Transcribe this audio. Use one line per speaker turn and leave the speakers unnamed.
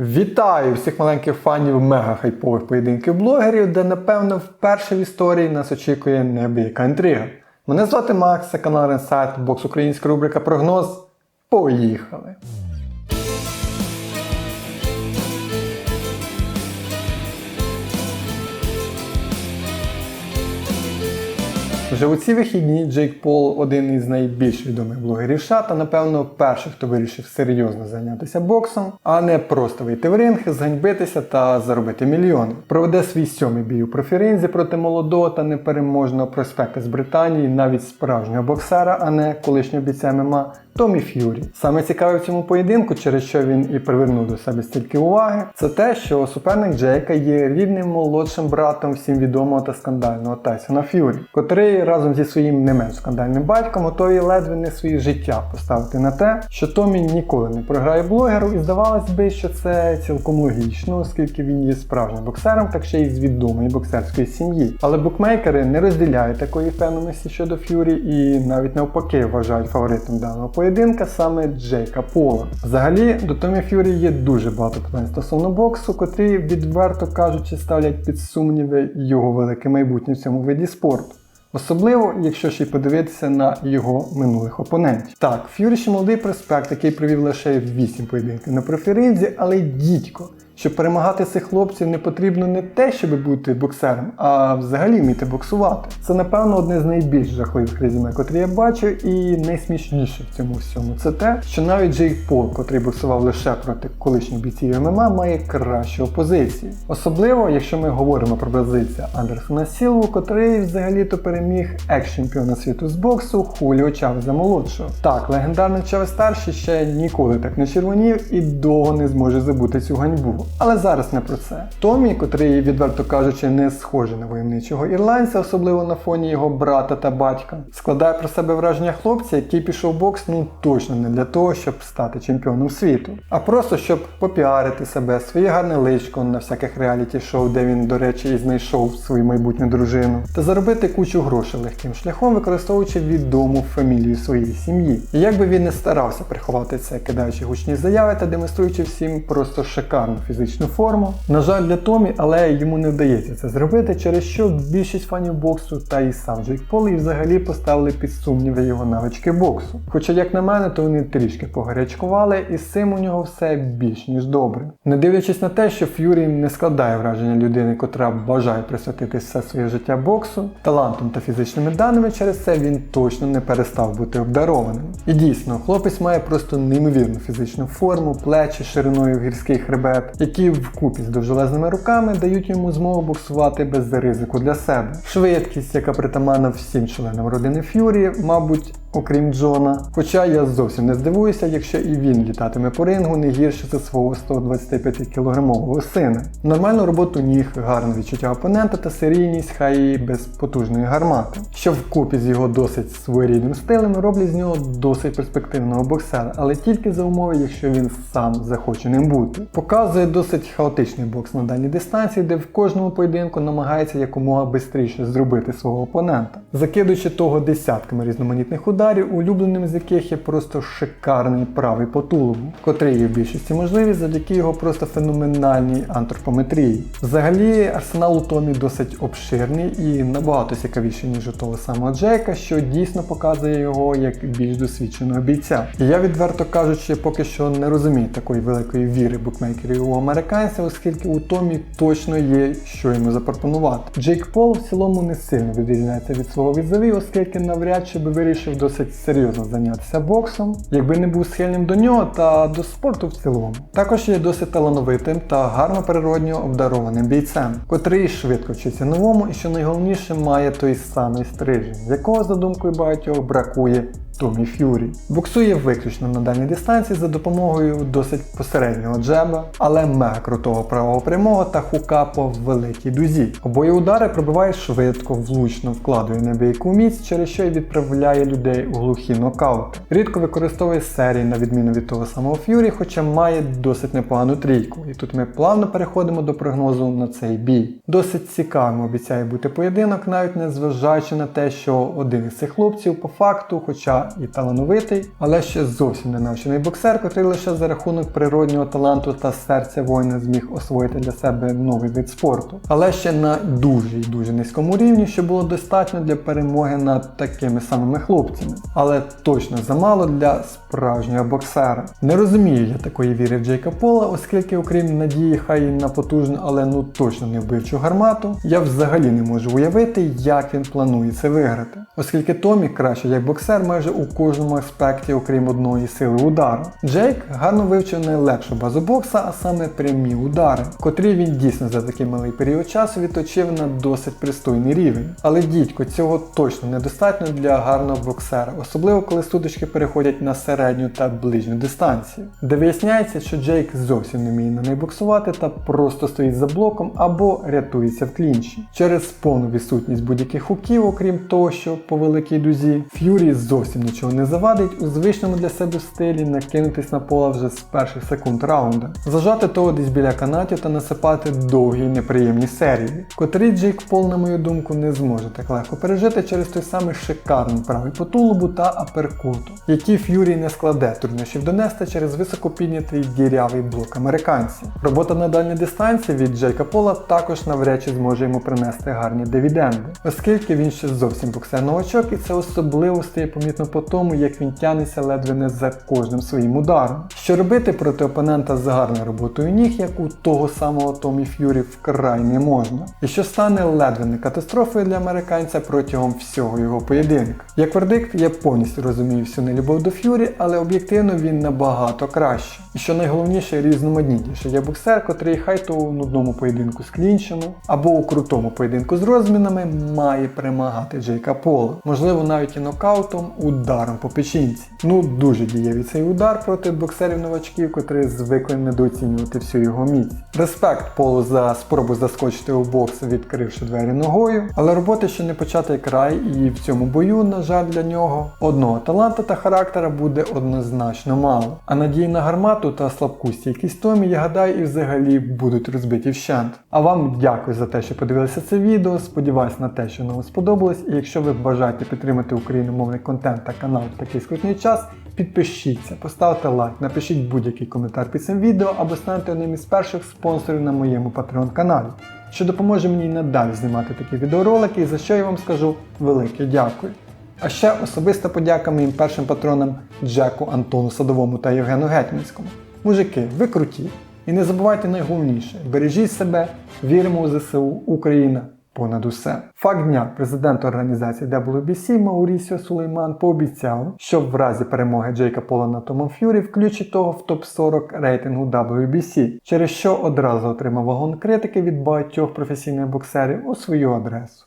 Вітаю всіх маленьких фанів мега хайпових поєдинків блогерів, де напевно вперше в історії нас очікує небияка інтрига. Мене звати Макс, це канал Ренсайт, бокс українська рубрика Прогноз. Поїхали! Вже у ці вихідні Джейк Пол один із найбільш відомих блогерів США та, напевно, перший, хто вирішив серйозно зайнятися боксом, а не просто вийти в ринг, зганьбитися та заробити мільйони. Проведе свій сьомий бій у профіринзі проти молодого та непереможного проспекта з Британії, навіть справжнього боксера, а не колишнього бійця ММА Томі Ф'юрі. Саме цікаве в цьому поєдинку, через що він і привернув до себе стільки уваги, це те, що суперник Джейка є рідним молодшим братом всім відомого та скандального Тайсона Ф'юрі, котрий разом зі своїм не менш скандальним батьком готові ледве не своє життя поставити на те, що Томі ніколи не програє блогеру, і здавалось би, що це цілком логічно, оскільки він є справжнім боксером, так ще й з відомої боксерської сім'ї. Але букмекери не розділяють такої впевненості щодо Ф'юрі і навіть навпаки вважають фаворитом даного поєдинка саме Джейка Пола. Взагалі, до Томі Ф'юрі є дуже багато питань стосовно боксу, котрі, відверто кажучи, ставлять під сумніви його велике майбутнє в цьому виді спорту. Особливо, якщо ще й подивитися на його минулих опонентів. Так, Ф'юрі ще молодий проспект, який провів лише 8 поєдинків на профіринзі, але й дідько. Щоб перемагати цих хлопців не потрібно не те, щоб бути боксером, а взагалі вміти боксувати. Це, напевно, одне з найбільш жахливих резюме, котрі я бачу, і найсмішніше в цьому всьому це те, що навіть Джейк Пол, котрий боксував лише проти колишніх бійців ММА, має кращу опозицію. Особливо, якщо ми говоримо про бразильця Андерсона Сілву, котрий взагалі-то переміг екс-чемпіона світу з боксу Хуліо Чавеза молодшого. Так, легендарний Чавес старший ще ніколи так не червонів і довго не зможе забути цю ганьбу. Але зараз не про це. Томі, котрий, відверто кажучи, не схожий на войовничого ірландця, особливо на фоні його брата та батька, складає про себе враження хлопця, який пішов в бокс ну точно не для того, щоб стати чемпіоном світу, а просто щоб попіарити себе, своє гарне личко на всяких реаліті-шоу, де він, до речі, і знайшов свою майбутню дружину, та заробити кучу грошей легким шляхом, використовуючи відому фамілію своєї сім'ї. І як би він не старався приховати це, кидаючи гучні заяви та демонструючи всім просто шикарну фізичну форму. На жаль, для Томі, але йому не вдається це зробити, через що більшість фанів боксу та і сам Джейк Пол і взагалі поставили під сумніви його навички боксу. Хоча, як на мене, то вони трішки погарячкували, і з цим у нього все більш ніж добре. Не дивлячись на те, що Ф'юрі не складає враження людини, котра бажає присвятити все своє життя боксу, талантом та фізичними даними, через це він точно не перестав бути обдарованим. І дійсно, хлопець має просто неймовірну фізичну форму, плечі шириною в гірський хребет, які вкупі з довжелезними руками дають йому змогу боксувати без ризику для себе. Швидкість, яка притаманна всім членам родини Ф'юрі, мабуть. Окрім Джона, хоча я зовсім не здивуюся, якщо і він літатиме по рингу не гірше за свого 125 кілограмового сина. Нормальну роботу ніг, гарне відчуття опонента та серійність, хай і без потужної гармати, що вкупі з його досить своєрідним стилем роблять з нього досить перспективного боксера, але тільки за умови, якщо він сам захоче ним бути. Показує досить хаотичний бокс на дальній дистанції, де в кожному поєдинку намагається якомога швидше зробити свого опонента, закидуючи того десятками різноманітних ударів ударів, улюбленим з яких є просто шикарний правий по тулубу, котрий є в більшості можливість завдяки його просто феноменальній антропометрії. Взагалі, арсенал у Томі досить обширний і набагато цікавіший, ніж у того самого Джейка, що дійсно показує його як більш досвідченого бійця. І я відверто кажучи, поки що не розумію такої великої віри букмекерів у американців, оскільки у Томі точно є, що йому запропонувати. Джейк Пол в цілому не сильно відрізняється від свого візові, оскільки навряд чи би вирішив досить серйозно зайнятися боксом, якби не був схильним до нього та до спорту в цілому. Також є досить талановитим та гарно природньо обдарованим бійцем, котрий швидко вчиться новому і що найголовніше має той самий стрижень, якого, за думкою багатьох, бракує Томі Ф'юрі. Боксує виключно на дальній дистанції за допомогою досить посереднього джеба, але мега крутого правого прямого та хука по великій дузі. Обоє удари пробиває швидко, влучно, вкладує небійку міць, через що й відправляє людей у глухі нокаути. Рідко використовує серії на відміну від того самого Ф'юрі, хоча має досить непогану трійку. І тут ми плавно переходимо до прогнозу на цей бій. Досить цікавим обіцяє бути поєдинок, навіть не зважаючи на те, що один із цих хлопців по факту, хоча і талановитий, але ще зовсім не навчений боксер, котрий лише за рахунок природнього таланту та серця воїна зміг освоїти для себе новий вид спорту. Але ще на дуже і дуже низькому рівні, що було достатньо для перемоги над такими самими хлопцями. Але точно замало для справжнього боксера. Не розумію я такої віри в Джейка Пола, оскільки, окрім надії, хай на потужну, але ну точно не вбивчу гармату, я взагалі не можу уявити, як він планує це виграти. Оскільки Томі краще як боксер майже у кожному аспекті, окрім одної сили удару. Джейк гарно вивчив найлегшу базу бокса, а саме прямі удари, котрі він дійсно за такий малий період часу відточив на досить пристойний рівень. Але дідько, цього точно недостатньо для гарного боксера, особливо коли сутички переходять на середню та ближню дистанцію, де виясняється, що Джейк зовсім не вміє на неї боксувати та просто стоїть за блоком або рятується в клінчі. Через повну відсутність будь-яких хуків, окрім того, що по великій дузі, Ф'юрі зовсім нічого не завадить у звичному для себе стилі накинутись на пола вже з перших секунд раунда, зажати того десь біля канатів та насипати довгі неприємні серії, котрі Джейк Пол, на мою думку, не зможе так легко пережити через той самий шикарний правий по тулубу та аперкуту, які Ф'юрі не складе труднощів донести через високопіднятий дірявий блок американців. Робота на дальній дистанції від Джейка Пола також навряд чи зможе йому принести гарні дивіденди, оскільки він ще зовсім боксер новачок і це особливо стає помітно по тому, як він тянеться ледве не за кожним своїм ударом. Що робити проти опонента з гарною роботою ніг, як у того самого Томі Ф'юрі вкрай не можна, і що стане ледве не катастрофою для американця протягом всього його поєдинку. Як вердикт, я повністю розумію всю нелюбов до Ф'юрі, але об'єктивно він набагато краще. І що найголовніше, різноманітніше. Є боксер, котрий хай то у нудному поєдинку з клінчами, або у крутому поєдинку з розмінами має перемагати Джейка Пола. Можливо, навіть і нокаутом, ударом по печінці. Ну, дуже дієвий цей удар проти боксерів-новачків, котрі звикли недооцінювати всю його міць. Респект Полу за спробу заскочити у бокс, відкривши двері ногою, але роботи ще не початий край, і в цьому бою, на жаль, для нього одного таланта та характера буде однозначно мало. А надії на гармату та слабку стійкість Томі, я гадаю, і взагалі будуть розбиті вщент. А вам дякую за те, що подивилися це відео. Сподіваюсь на те, що вам сподобалось. І якщо ви бажаєте підтримати україномовний контент та канал в такий скрутний час, підпишіться, поставте лайк, напишіть будь-який коментар під цим відео або станьте одним із перших спонсорів на моєму Patreon каналі, що допоможе мені надалі знімати такі відеоролики, за що я вам скажу велике дякую. А ще особиста подяка моїм першим патронам Джеку, Антону Садовому та Євгену Гетьманському. Мужики, ви круті! І не забувайте найголовніше: бережіть себе, віримо у ЗСУ, Україна понад усе. Факт дня президент організації WBC Маурісіо Сулейман пообіцяв, що в разі перемоги Джейка Пола на Томом Ф'юрі включить того в топ-40 рейтингу WBC, через що одразу отримав вагон критики від багатьох професійних боксерів у свою адресу.